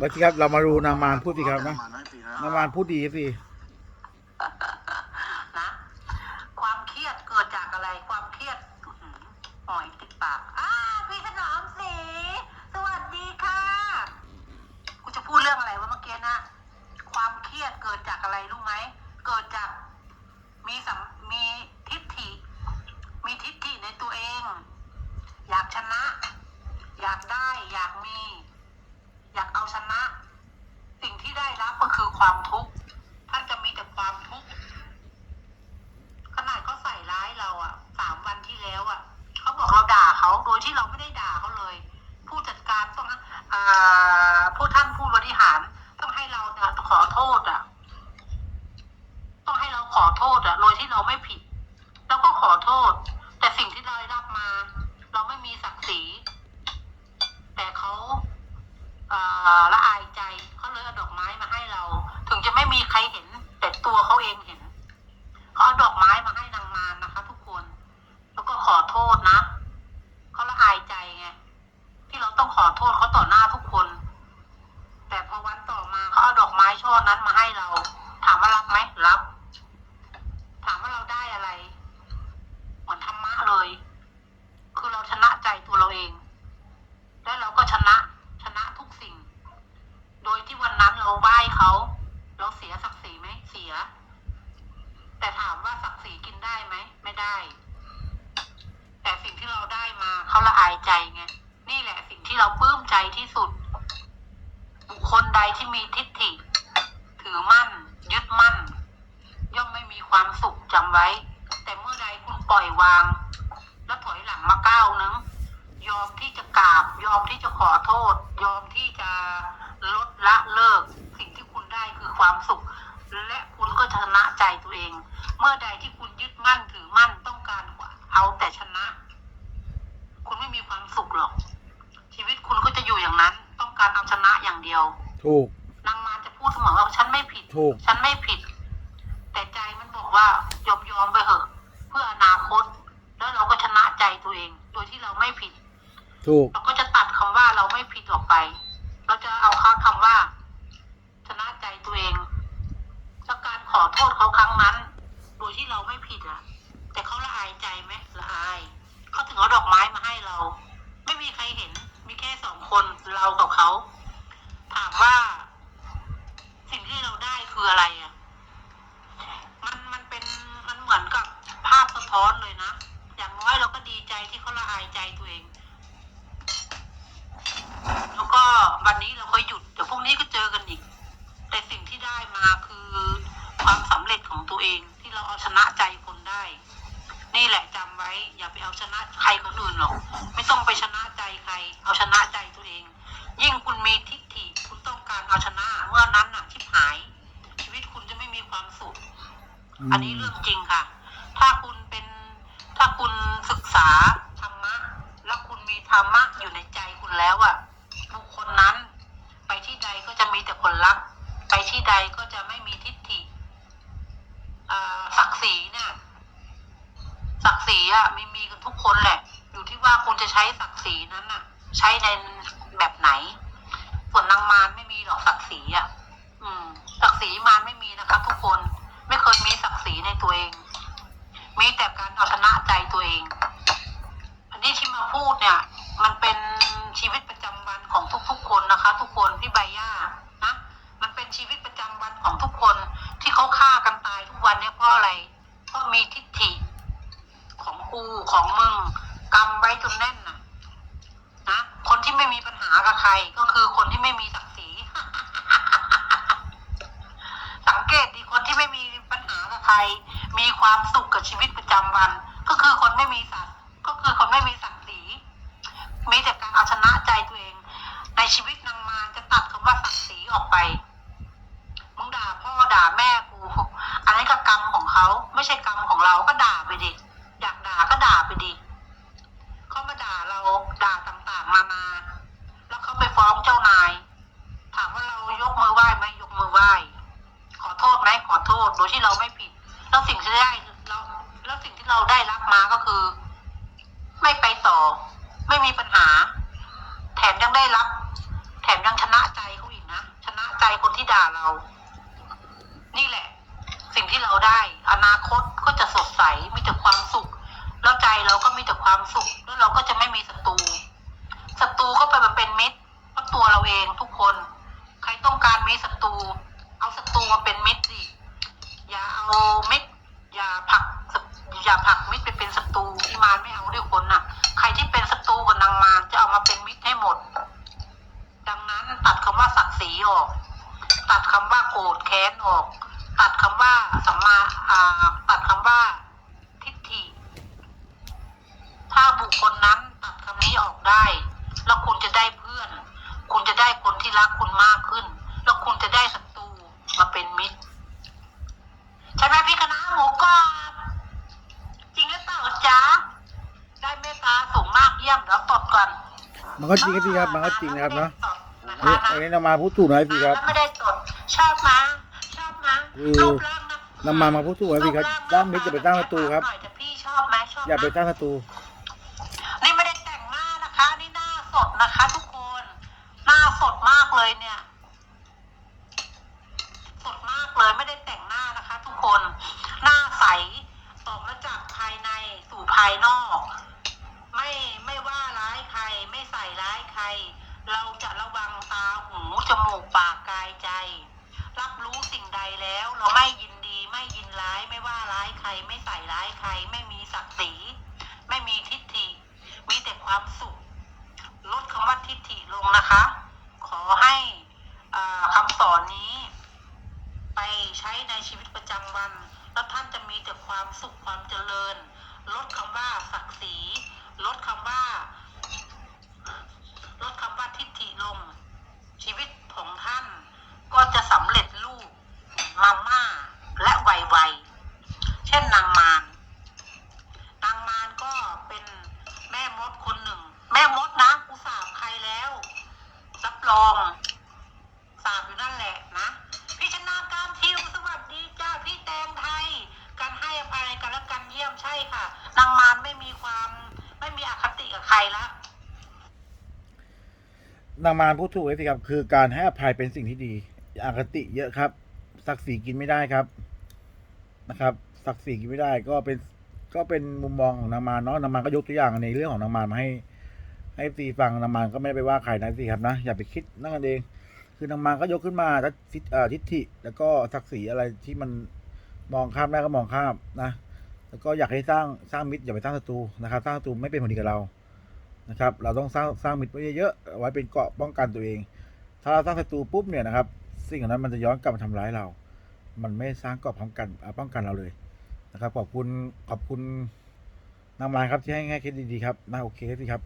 บางทีครับเรามาดูนางมารพูดสิครับนะนางมารให้สินะนางมารพูดดีสินะความเครียดเกิดจากอะไรความเครียดอื้อหือหอยติดปากอ้าพี่ถนอมศรีสวัสดีค่ะกูจะพูดเรื่องอะไรวะเมื่อกี้นะความเครียดเกิดจากอะไรรู้ไหมเกิดจากมีสัมมีทิฏฐิ มีทิฏฐิในตัวเอง อยากชนะ อยากได้ อยากมี อยากเอาชนะ สิ่งที่ได้รับก็คือความทุกข์ ท่านจะมีแต่ความทุกข์ ขนาดเขาใส่ร้ายเราอะสามวันที่แล้วอะเขาบอกเราด่าเขาโดยที่เราไม่ได้ด่าเขาเลย ผู้จัดการต้องอ่าผู้ท่านผู้บริหาร ต้องให้เราเนี่ยขอโทษอะต้องให้เราขอโทษอะโดยที่เราไม่ผิด แล้วก็ขอโทษ แต่สิ่งที่เราได้รับมา เราไม่มีศักดิ์ศรีแต่เขาอ่าละอายใจเขาเลยเอาดอกไม้มาให้เรา ถึงจะไม่มีใครเห็น แต่ตัวเขาเองเห็นเขาเอาดอกไม้มาให้นางมารนะคะ ทุกคน แล้วก็ขอโทษนะเขาละอายใจไงที่เราต้องขอโทษเขาต่อหน้าทุกคน แต่พอวันต่อมาเขาเอาดอกไม้ช่อนั้นมาให้เรา ถามว่ารับไหมรับ ถามว่าเราได้อะไร เหมือนธรรมะเลย คือเราชนะใจตัวเราเอง แล้วเราก็ชนะชนะทุกสิ่ง โดยที่วันนั้นเราไหว้เขา ไหมเสียแต่ถามว่าศักดิ์ศรีกินได้ไหม ไม่ได้ แต่สิ่งที่เราได้มาเขาละอายใจไง นี่แหละสิ่งที่เราปลื้มใจที่สุด บุคคลใดที่มีทิฏฐิ ถือมั่น ยึดมั่น ย่อมไม่มีความสุขจำไว้ แต่เมื่อใดคุณปล่อยวาง แล้วถอยหลังมาก้าวนึงยอมที่จะกราบ ยอมที่จะขอโทษ ยอมที่จะลดละเลิก สิ่งที่คุณได้คือความสุข และ คุณก็ชนะใจตัวเอง เมื่อใดที่คุณยึดมั่นถือมั่นต้องการเอาแต่ชนะ คุณไม่มีความสุขหรอก ชีวิตคุณก็จะอยู่อย่างนั้น ต้องการเอาชนะอย่างเดียว ถูกนางมารจะพูดเสมอว่าฉันไม่ผิด ถูก ฉันไม่ผิด แต่ใจมันบอกว่ายอมยอมไปเถอะ เพื่ออนาคต แล้วเราก็ชนะใจตัวเอง โดยที่เราไม่ผิด ถูกเราก็จะตัดคำว่าเราไม่ผิดออกไป เราจะเอาค่าคำว่า ชนะใจตัวเองแล้วการขอ โทษเขาครั้งนั้น โดยที่เราไม่ผิดอะแต่เขาละอายใจไหมละอายเขาถึงเอาดอกไม้มาให้เรา ไม่มีใครเห็น มีแค่สองคนเรากับเขา ถามว่า สิ่งที่เราได้คืออะไรอะมันมันเป็นมันเหมือนกับภาพสะท้อนเลยนะ อย่างน้อยเราก็ดีใจที่เขาละอายใจตัวเอง แล้วก็วันนี้เราก็หยุดเดี๋ยวพรุ่งนี้ก็เจอกันอีก แต่สิ่งที่ได้มาคือความสำเร็จของตัวเอง ที่เราเอาชนะใจคนได้ นี่แหละจำไว้ อย่าไปเอาชนะใครคนอื่นหรอก ไม่ต้องไปชนะใจใคร เอาชนะใจตัวเอง ยิ่งคุณมีทิฏฐิคุณต้องการเอาชนะเมื่อนั้นน่ะชิบหาย ชีวิตคุณจะไม่มีความสุข อันนี้เรื่องจริงค่ะ ถ้าคุณเป็นถ้าคุณศึกษาธรรมะ แล้วคุณมีธรรมะอยู่ในใจคุณแล้วอะบุคคลนั้น ไปที่ใดก็จะมีแต่คนรัก ไปที่ใดก็จะไม่มีทิฏฐิอ่าศักดิ์ศรีเนี่ยศักดิ์ศรี อะมีมีกันทุกคนแหละ อยู่ที่ว่าคุณจะใช้ศักดิ์ศรีนั้นน่ะ ใช้ในแบบไหน ส่วนนางมารไม่มีหรอกศักดิ์ศรีอะ อืมศักดิ์ศรีมารไม่มีนะครับ ทุกคนไม่เคยมีศักดิ์ศรีในตัวเอง มีแต่การเอาชนะใจตัวเอง อันนี้ที่มาพูดเนี่ย มันเป็นชีวิตประจำวันของทุก ๆ คนนะคะ ทุกคนพี่ใบย่านะมันเป็นชีวิตประจำวันของทุกคนที่เขาฆ่ากันตายทุกวันเนี่ยเพราะอะไรเพราะมีทิฏฐิ กูของมึงกำไว้จนแน่นนะนะคนที่ไม่มีปัญหากับใคร ก็คือคนที่ไม่มีศักดิ์ศรีสังเกตดีคนที่ไม่มีปัญหากับใคร มีความสุขกับชีวิตประจำวัน ก็คือคนไม่มีสัตว์ก็คือคนไม่มีศักดิ์ศรีมีแต่การเอาชนะใจตัวเอง ในชีวิตนางมารจะตัดคำว่าศักดิ์ศรีออกไปมึงด่าพ่อด่าแม่กูอันนี้ก็กรรมของเขาไม่ใช่กรรมของเราก็ด่าไปดิ อยากด่าก็ด่าไปดิเขามาด่าเราด่าต่างๆนานาแล้วเขาไปฟ้องเจ้านาย ถามว่าเรายกมือไหว้ไหมยกมือไหว้ขอโทษไหมขอโทษโดยที่เราไม่ผิด แล้วสิ่งที่ได้เราแล้วสิ่งที่เราได้รับมาก็คือ ไม่ไปต่อ ไม่มีปัญหา แถมยังได้รับ แถมยังชนะใจเขาอีกนะชนะใจคนที่ด่าเรา นี่แหละ สิ่งที่เราได้ อนาคตก็จะสดใสมีแต่ความสุข แล้วใจเราก็มีแต่ความสุขแล้วเราก็จะไม่มีศัตรูศัตรูก็ไปมาเป็นมิตรเพราะตัวเราเองทุกคน ใครต้องการมีศัตรูเอาศัตรูมาเป็นมิตรสิอย่าเอามิตรอย่าผลักอย่าผลักมิตรไปเป็นศัตรูที่มารไม่เอาด้วยคนน่ะ ใครที่เป็นศัตรูกับนางมารจะเอามาเป็นมิตรให้หมด ดังนั้นตัดคำว่าศักดิ์ศรีออก ตัดคำว่าโกรธแค้นออก ตัดคำว่าสัมมาอ่าตัดคำว่า ทิฏฐิ ถ้าบุคคลนั้นตัดคำนี้ออกได้ แล้วคุณจะได้เพื่อน คุณจะได้คนที่รักคุณมากขึ้น แล้วคุณจะได้ศัตรูมาเป็นมิตรใช่ไหมพี่คณะหมูกรอบจริงหรือเปล่าจ๊ะได้เมตตาสูงมากเยี่ยมแล้วตดก่อนมันก็จริงครับพี่ครับมันก็จริงนะครับเนาะไม่อันได้ตดนะคะนี้อันนี้นางมารพูดถูกนะพี่ครับแล้วไม่ได้ตดชอบมาชอบมา คือรูปร่างนะนางมารมาพูดถูกนะพี่ครับด้านมิตรจะไปตั้งประตูครับหน่อยแต่พี่ชอบไหมชอบหมอย่าไปตั้งศัตรูนี่ไม่ได้แต่งหน้านะคะนี่หน้าสดนะคะ ทุกคนหน้าสดมากเลยเนี่ยสดมากเลยไม่ได้แต่งหน้านะคะ ทุกคนหน้าใสออกมาจากภายในสู่ภายนอก ไม่ไม่ว่าร้ายใคร ไม่ใส่ร้ายใคร เราจะระวังตาหูจมูกปากกายใจ รับรู้สิ่งใดแล้ว เราไม่ยินดีไม่ยินร้ายไม่ว่าร้ายใคร ไม่ใส่ร้ายใคร ไม่มีศักดิ์ศรีไม่มีทิฏฐิ มีแต่ความสุข ลดคำว่าทิฏฐิลงนะคะ ขอให้อ่าคำสอนนี้ ไปใช้ในชีวิตประจำวัน แล้วท่านจะมีแต่ความสุขความเจริญ ลดคำว่าศักดิ์ศรีลดคำว่า ลดคำว่าทิฏฐิลง ชีวิตของท่าน ก็จะสำเร็จรูปมาม่าและไวๆเช่นนางมาร นางมารก็เป็นแม่ม ดคนหนึ่ง แม่มดนะกูสาบใครแล้วรับรองสาบอยู่นั่นแหละนะ พิชนาการทิวสวัสดีจ้าพี่แตงไทย การให้อภัยกันและกันเยี่ยมใช่ค่ะ นางมารไม่มีความไม่มีอคติกับใครละนางมารพูดถูกเลยสิครับ คือการให้อภัยเป็นสิ่งที่ดีอคติเยอะครับศักดิ์ศรีกินไม่ได้ครับนะครับศักดิ์ศรีกินไม่ได้ก็เป็น ก็เป็นมุมมองของนามารเนาะนามารก็ยกตัวอย่างในเรื่องของนามารมาให้ ให้ตีฟังนามารก็ไม่ได้ไปว่าใครนะสิครับนะอย่าไปคิดนั่นกันเอง คือนามารก็ยกขึ้นมาแล้วทิศทิฏฐิแล้วก็ศักดิ์ศรีอะไรที่มันมองข้ามได้ก็มองข้ามนะแล้วก็อยากให้สร้างสร้างมิตรอย่าไปสร้างศัตรูนะครับ สร้างศัตรูไม่เป็นผลดีกับเรานะครับ เราต้องสร้างสร้างมิตรไว้เยอะๆไว้เป็นเกราะป้องกันตัวเอง ถ้าเราสร้างศัตรูปุ๊บเนี่ยนะครับ สิ่งนั้นมันจะย้อนกลับมาทำร้ายเรา มันไม่สร้างเกราะป้องกันป้องกันเราเลย นะครับขอบคุณขอบคุณน้ำมารครับที่ให้แง่คิดดีๆครับน่าโอเคสิครับ